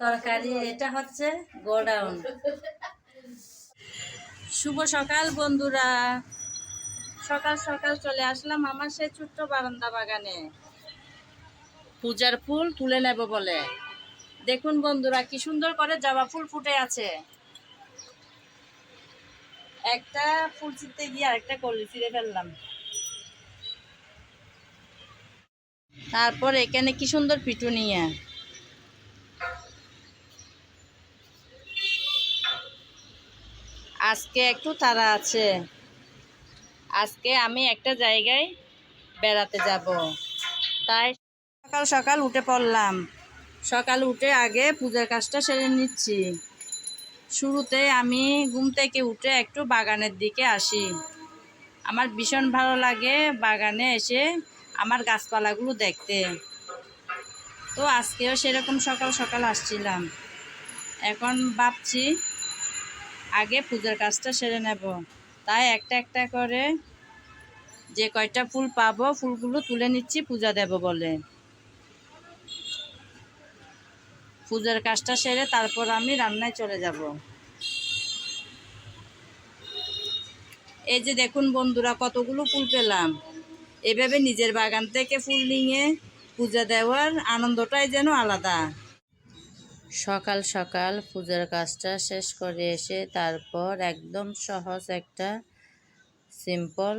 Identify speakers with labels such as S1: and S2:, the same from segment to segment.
S1: তরকারি, এটা হচ্ছে গোডাউন। শুভ সকাল বন্ধুরা। সকাল সকাল চলে আসলাম আমার সেই ছোট্ট বারান্দা বাগানে। পূজার ফুল তুলে নেব বলে। দেখুন বন্ধুরা, কি সুন্দর করে জবা ফুল ফুটে আছে। একটা ফুল ছিঁড়তে গিয়ে আরেকটা কলি ছিঁড়ে ফেললাম। তারপর এখানে কি সুন্দর পিটুনিয়া আজকে একটু তারা আছে। আজকে আমি একটা জায়গায় বেড়াতে যাব। তাই সকাল সকাল উঠে পড়লাম। সকাল উঠে আগে পূজার কাজটা সেরে নিচ্ছি। শুরুতে আমি ঘুম থেকে উঠে একটু বাগানের দিকে আসি। আমার ভীষণ ভালো লাগে বাগানে এসে আমার গাছপালাগুলো দেখতে। তো আজকেও সেরকম সকাল সকাল আসছিলাম। এখন ভাবছি আগে পূজার কাজটা সেরে নেব। তাই একটা একটা করে যে কয়টা ফুল পাবো, ফুলগুলো তুলে নিচ্ছি, পূজা দেব বলে। পূজার কাজটা সেরে তারপর আমি রান্নায় চলে যাব। এই যে দেখুন বন্ধুরা, কতগুলো ফুল পেলাম। এভাবে নিজের বাগান থেকে ফুল নিয়ে পূজা দেওয়ার আনন্দটাই যেন আলাদা। সকাল সকাল পূজার কাজটা শেষ করে এসে তারপর একদম সহজ একটা সিম্পল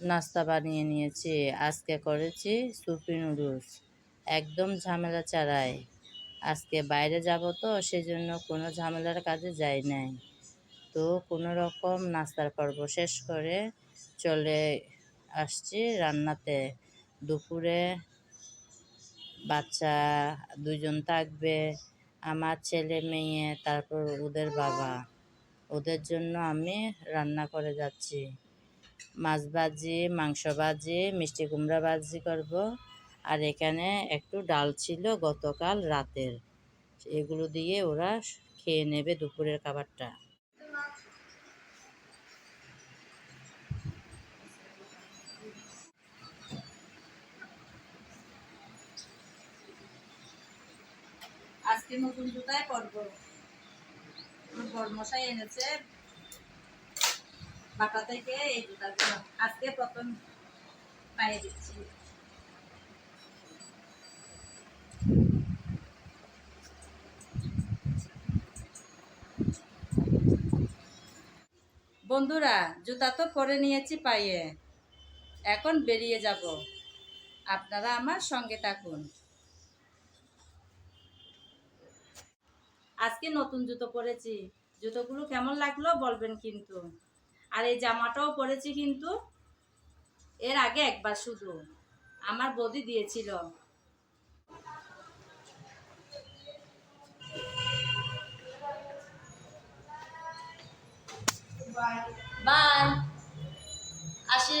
S1: নাস্তা বানিয়ে নিয়েছি। আজকে করেছি সুপি নুডলস। একদম ঝামেলা ছাড়াই। আজকে বাইরে যাব তো, সেজন্য কোনো ঝামেলার কাজে যাই নাই। তো কোনো রকম নাস্তার পর্ব শেষ করে চলে আসছি রান্নাতে। দুপুরে বাচ্চা দুজন থাকবে আমার ছেলে, মেয়ে, তারপর ওদের বাবা। ওদের জন্য আমি রান্না করে যাচ্ছি। মাছ ভাজি, মাংস ভাজি, মিষ্টি কুমড়া ভাজি করব। আর এখানে একটু ডাল ছিল গতকাল রাতের। এগুলো দিয়ে ওরা খেয়ে নেবে দুপুরের খাবারটা। আজকে নতুন জুতায় পরব। বরমশাই এনেছে বাটা থেকে এই জুতাগুলো আজকে প্রথম পায়ে দিচ্ছি। বন্ধুরা, জুতা তো পরে নিয়েছি পায়ে। এখন বেরিয়ে যাব। আপনারা আমার সঙ্গে থাকুন। আজকে নতুন জুতো পরেছি। জুতোগুলো কেমন লাগল বলবেন কিন্তু। আর এই জামাটাও পরেছি কিন্তু এর আগে একবার শুধু। আমার বদি দিয়েছিল। বাই আসি।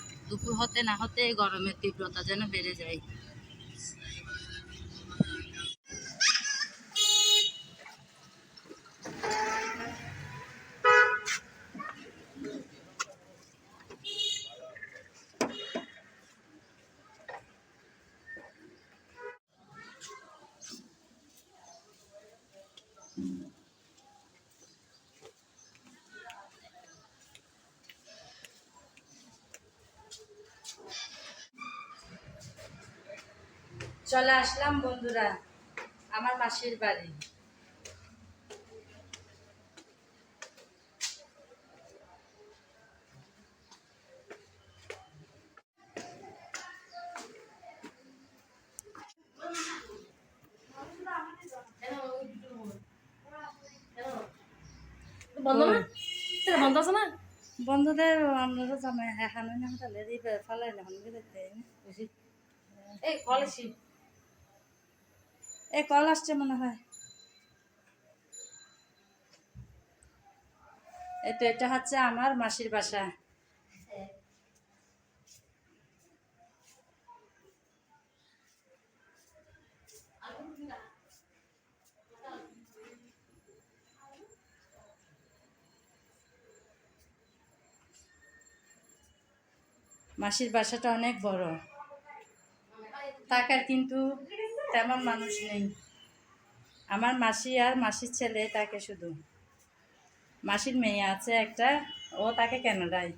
S1: দুপুর হতে না হতে গরমের তীব্রতা যেন বেড়ে যায়। চলে আসলাম বন্ধুরা আমার মাসির বাড়ি।
S2: বন্ধ না? বন্ধ আছে না?
S1: বন্ধুদের আমরা জামাই না তাহলে দিবে ফালাই না হনগে দেখতে
S2: এই কলেজে।
S1: এই কল আসছে মনে হয়। তো এটা হচ্ছে আমার মাসির বাসা। মাসির বাসাটা অনেক বড়। টাকার কিন্তু তেমন মানুষ নেই। আমার মাসি আর মাসির ছেলে তাকে শুধু। মাসির মেয়ে আছে একটা ও তাকে কানাডায়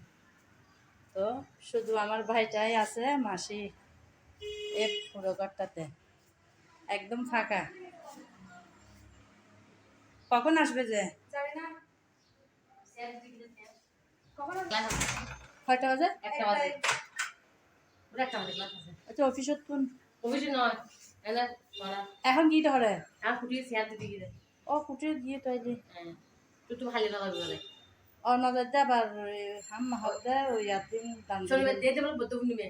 S1: তো শুধু আমার ভাইটাই আছে মাসি এ পুরো ঘরটাতে একদম ফাঁকা। কখন আসবে যে? কয়টা বাজে?
S2: একটা বাজে। একটা বাজে
S1: আচ্ছা অফিসত কোন?
S2: অবশ্যই নয়।
S1: এখন কি ধরে
S2: আর ফুটিয়ে চেয়ার দিতে গিয়ে
S1: ও কুটির দিয়ে তৈরি
S2: হ্যাঁ একটু ভালো লাগবে বলে
S1: অন্যদের আবার হাম হতে ওই ইয়াদিন দান
S2: শনিবার দিয়ে দেবো বদ্ধ পূর্ণিমে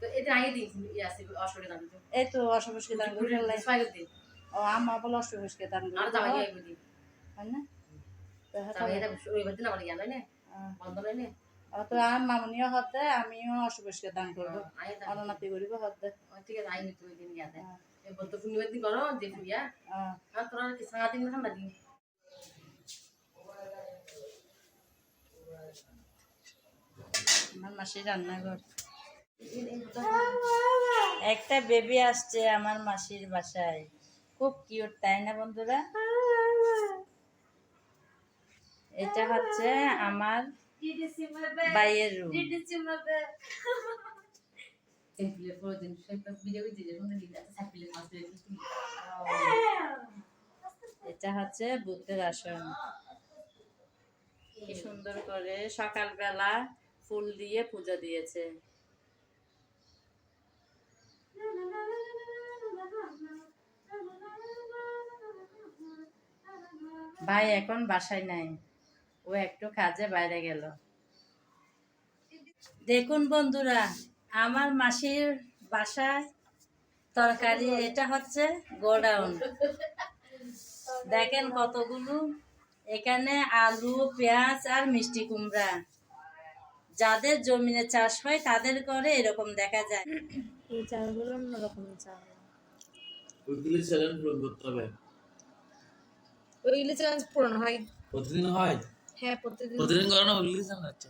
S2: তো এটা আগে দিন ইয়ে আছে অসুবিধা দাম
S1: এই তো অসবসকে দান করে ফেললাই
S2: ছয় দিন
S1: ও আমা বলে অসবসকে দান
S2: আর জামাই আগে দিন
S1: হয় না তো হ্যাঁ,
S2: এটা রবিবার দিন আমার জ্ঞান হয় না? বন্ধ না?
S1: আর তো আর মামনিও হতে আমিও দান করব।
S2: আগে
S1: অননাতি করিব হতে।
S2: ঠিক আছে আইনি তুমি দিন ইয়াতে এই পূর্ণিমার দিন করো যে ফুরিয়া
S1: আহ,
S2: তোরা কি সারা দিন ঠান্ডা দিন।
S1: আমার মাসির রান্নাঘর। একটা বেবি আসছে আমার মাসির বাসায়। খুব কিউট তাই না বন্ধুরা? এটা হচ্ছে আমার বাইয়ের রুম
S2: ভিডিও মাছ দিয়ে
S1: এটা হচ্ছে বুদ্ধের আসন কি সুন্দর করে সকালবেলা ফুল দিয়ে পূজা দিয়েছে ভাই এখন বাসায় নাই ও একটু কাজে বাইরে গেল। দেখুন বন্ধুরা আমার মাসির বাসায় তরকারি এটা হচ্ছে গোডাউন। দেখেন কতগুলো। এখানে আলু পেঁয়াজ আর মিষ্টি কুমড়া। যাদের জমিনে চাষ হয় তাদের করে এরকম দেখা যায়।
S3: এই চালগুলো অন্যরকম চাল।
S4: ওইগুলি চ্যালেঞ্জ পূরণ করতে হবে।
S3: ওইগুলো চ্যালেঞ্জ পূরণ হয়।
S4: প্রতিদিন হয়?
S3: হ্যাঁ প্রতিদিন
S4: প্রতিদিন করে না ওইগুলি চ্যালেঞ্জ হচ্ছে?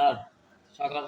S4: আর সকাল